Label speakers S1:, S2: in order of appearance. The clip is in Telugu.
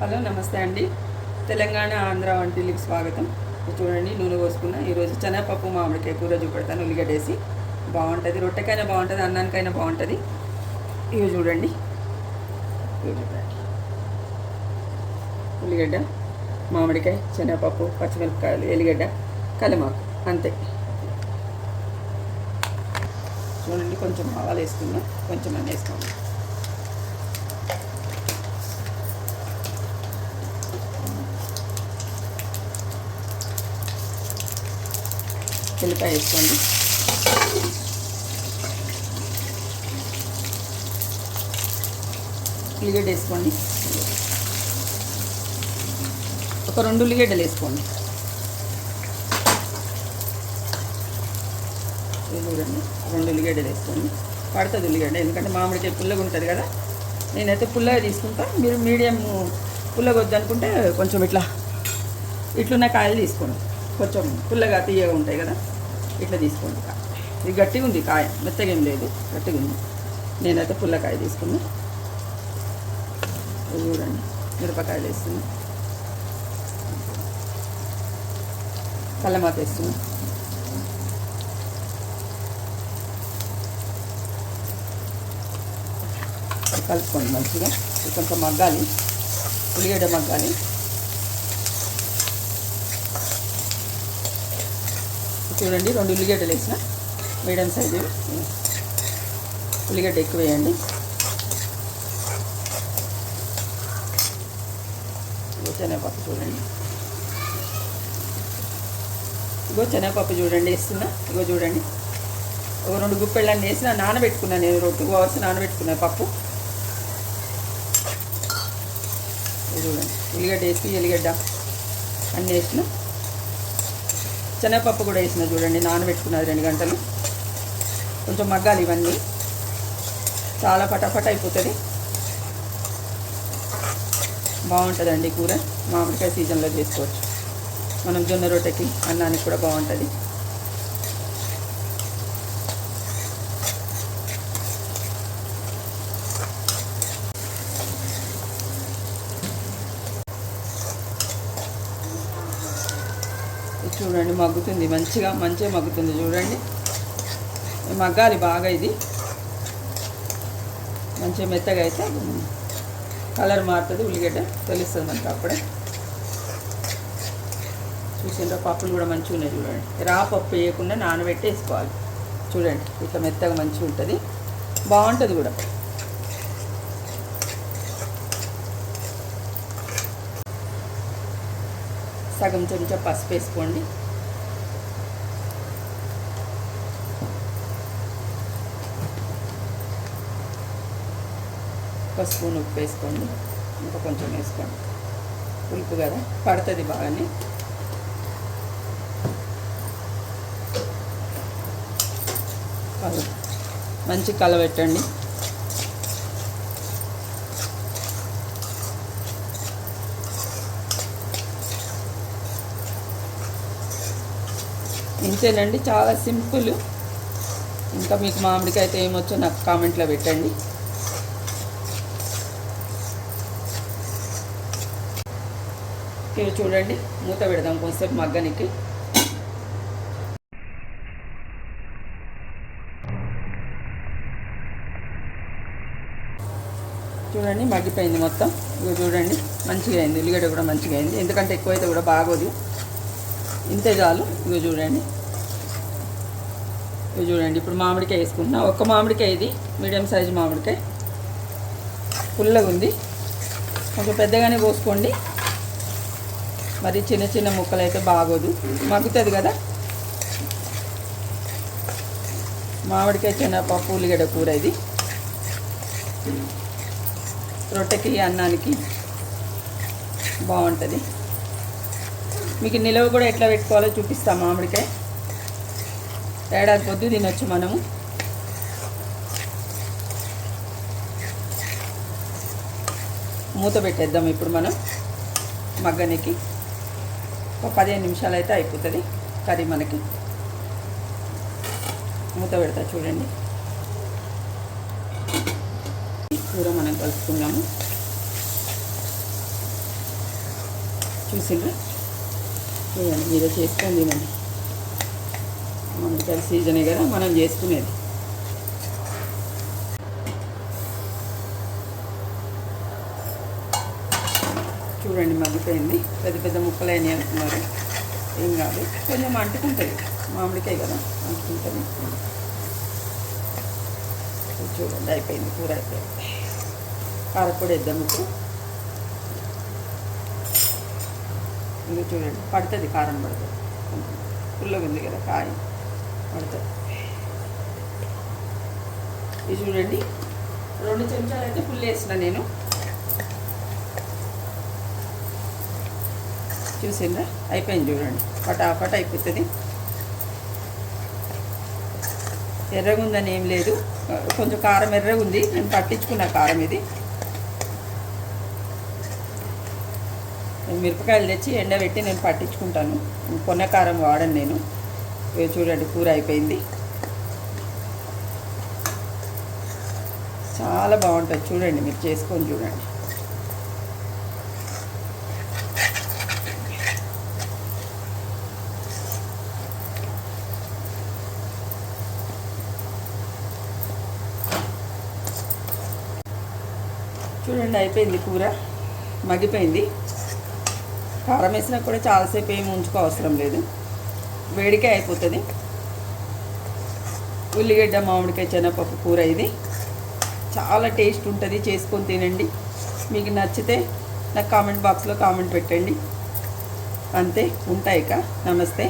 S1: హలో నమస్తే అండి. తెలంగాణ ఆంధ్ర వంటిల్లికి స్వాగతం. ఇది చూడండి నూనె పోసుకున్న. ఈరోజు శనగపప్పు మామిడికాయ కూర చూపెడతాను ఉల్లిగడ్డ వేసి బాగుంటుంది. రొట్టెకైనా బాగుంటుంది అన్నానికైనా బాగుంటుంది. ఇవి చూడండి. ఇవి చూడండి. ఉల్లిగడ్డ మామిడికాయ శనగపప్పు పచ్చిమిరపకాయలు ఎల్లిగడ్డ కలిమాకు అంతే. చూడండి కొంచెం ఆవాలు వేసుకుందాం కొంచెం అన్నీ వేసుకోండి ఉల్లిపాయ వేసుకోండి. ఉల్లిగడ్డ వేసుకోండి. ఒక రెండు ఉల్లిగడ్డలు వేసుకోండి. చూడండి రెండు ఉల్లిగడ్డలు వేసుకోండి. పడుతుంది ఉల్లిగడ్డ ఎందుకంటే మామిడికాయ పుల్లగా ఉంటుంది కదా. నేనైతే పుల్లగా తీసుకుంటా. మీరు మీడియం పుల్లగా వద్దనుకుంటే కొంచెం ఇట్లా ఇట్లున్న కాయలు తీసుకోండి. కొంచెం పుల్లగా తీయగా ఉంటాయి కదా ఇట్లా తీసుకోండి కాయ. ఇది గట్టిగా ఉంది కాయ మెత్తగా ఏం లేదు గట్టిగా ఉంది నేనైతే పుల్లకాయ తీసుకున్నా. చూడండి మిరపకాయలు వేస్తున్నా. కళ్ళమాత వేస్తున్నా. కలుపుకోండి మంచిగా. కొంచెం మగ్గాలి ఉల్లిగడ్డ మగ్గాలి. చూడండి రెండు ఉల్లిగడ్డలు వేసిన మీడియం సైజు. ఉల్లిగడ్డ ఎక్కువ వేయండి. ఇగో శనగపప్పు చూడండి. ఇగో శనగపప్పు చూడండి వేస్తున్నా. ఇగో చూడండి. ఒక రెండు గుప్పెళ్ళన్నీ వేసిన నానబెట్టుకున్నాను నేను రెండు టూ అవర్స్ నానబెట్టుకున్నా పప్పు. చూడండి. ఉల్లిగడ్డ వేసి ఎల్లిగడ్డ అన్నీ వేసిన. శనగపప్పు కూడా వేసిన చూడండి నానబెట్టుకున్నది రెండు గంటలు. కొంచెం మగ్గాలి ఇవన్నీ. చాలా పటాపట అయిపోతుంది. బాగుంటుందండి కూర. మామిడికాయ సీజన్లో చేసుకోవచ్చు. మనం జొన్న రొట్టెకి అన్నానికి కూడా బాగుంటుంది. చూడండి మగ్గుతుంది. మంచిగా మంచిగా మగ్గుతుంది. చూడండి. మగ్గాలి బాగా ఇది. మంచిగా మెత్తగా అయితే కలర్ మారుతుంది. ఉల్లిగడ్డ తెలుస్తుంది మనకు అప్పుడే. చూసిండ్రా పప్పులు కూడా మంచిగా ఉన్నాయి చూడండి. రా పప్పు వేయకుండా నానబెట్టి వేసుకోవాలి చూడండి ఇట్లా మెత్తగా మంచిగా ఉంటుంది. బాగుంటుంది కూడా. సగం చెంచా పసుపు వేసుకోండి. ఒక స్పూన్ ఉప్పు వేసుకోండి. ఇంకా కొంచెం వేసుకోండి. పులుపు కదా? పడుతుంది బాగానే. కల మంచి కలబెట్టండి ఇంతేనండి చాలా సింపుల్. ఇంకా మీకు మామిడికాయ అయితే ఏమొచ్చో నాకు కామెంట్లో పెట్టండి. ఇవి చూడండి మూత పెడదాం కొంచెంసేపు మగ్గనికి. చూడండి మగ్గిపోయింది మొత్తం. ఇక చూడండి మంచిగా అయింది. ఉల్లిగడ్డ కూడా మంచిగా అయింది. ఎందుకంటే ఎక్కువైతే కూడా బాగోదు. ఇంతే చాలు. ఇవి చూడండి. ఇవి చూడండి. ఇప్పుడు మామిడికాయ వేసుకుంటున్నా. ఒక్క మామిడికాయ ఇది. మీడియం సైజు మామిడికాయ. పుల్లగా ఉంది. కొంచెం పెద్దగానే పోసుకోండి. మరి చిన్న చిన్న ముక్కలు అయితే బాగోదు. మగ్గుతుంది కదా? మామిడికాయ శనగపప్పు ఉల్లిగడ్డ కూర ఇది. రొట్టెకి అన్నానికి బాగుంటుంది. మీకు నిలవ కూడా ఎట్లా పెట్టుకోవాలో చూపిస్తాం మామిడికాయ. ఏడాది పొద్దు తినొచ్చు మనము. మూత పెట్టేద్దాం ఇప్పుడు మనం మగ్గనికి. ఒక పదిహేను నిమిషాలు అయితే అయిపోతుంది కర్రీ మనకి. మూత పెడతా చూడండి. కూర మనం కలుపుకుందాము చూసిండ్రు? చూడండి మీరే చేసుకొని తినండి. మనకి సీజనే కదా మనం చేసుకునేది. చూడండి మగ్గిపోయింది. పెద్ద పెద్ద ముక్కలు అయినాయి అంటున్నారు. ఏం కాదు. కొంచెం అంటుకుంటుంది. మామిడికాయ కదా అంటుకుంటుంది. చూడండి అయిపోయింది కూర అయిపోయింది. కారపొడి వేద్దాం ఇప్పుడు. ఇది చూడండి. పడుతుంది కారం పడుతుంది. పుల్లగా ఉంది కదా కాయ పడుతుంది. ఇది చూడండి. రెండు చెంచాలు అయితే పుల్ల వేసిన నేను. చూసిందా అయిపోయింది చూడండి. పటాపట అయిపోతుంది. ఎర్రగా ఉందని ఏం లేదు. కొంచెం కారం ఎర్రగా ఉంది నేను పట్టించుకున్న కారం ఇది. మిరపకాయలు తెచ్చి ఎండబెట్టి నేను పట్టించుకుంటాను. కొన్న కారం వాడను నేను. ఇవి చూడండి కూర అయిపోయింది. చాలా బాగుంటుంది. చూడండి మీరు చేసుకొని చూడండి. చూడండి అయిపోయింది కూర. మగ్గిపోయింది. కారం వేసినా కూడా చాలాసేపు ఏమి ఉంచుకో అవసరం లేదు. వేడికే అయిపోతుంది. ఉల్లిగడ్డ మామిడికాయ చెనపప్పు కూర ఇది. చాలా టేస్ట్ ఉంటుంది. చేసుకొని తినండి. మీకు నచ్చితే నాకు కామెంట్ బాక్స్లో కామెంట్ పెట్టండి. అంతే ఉంటాయి ఇక. నమస్తే.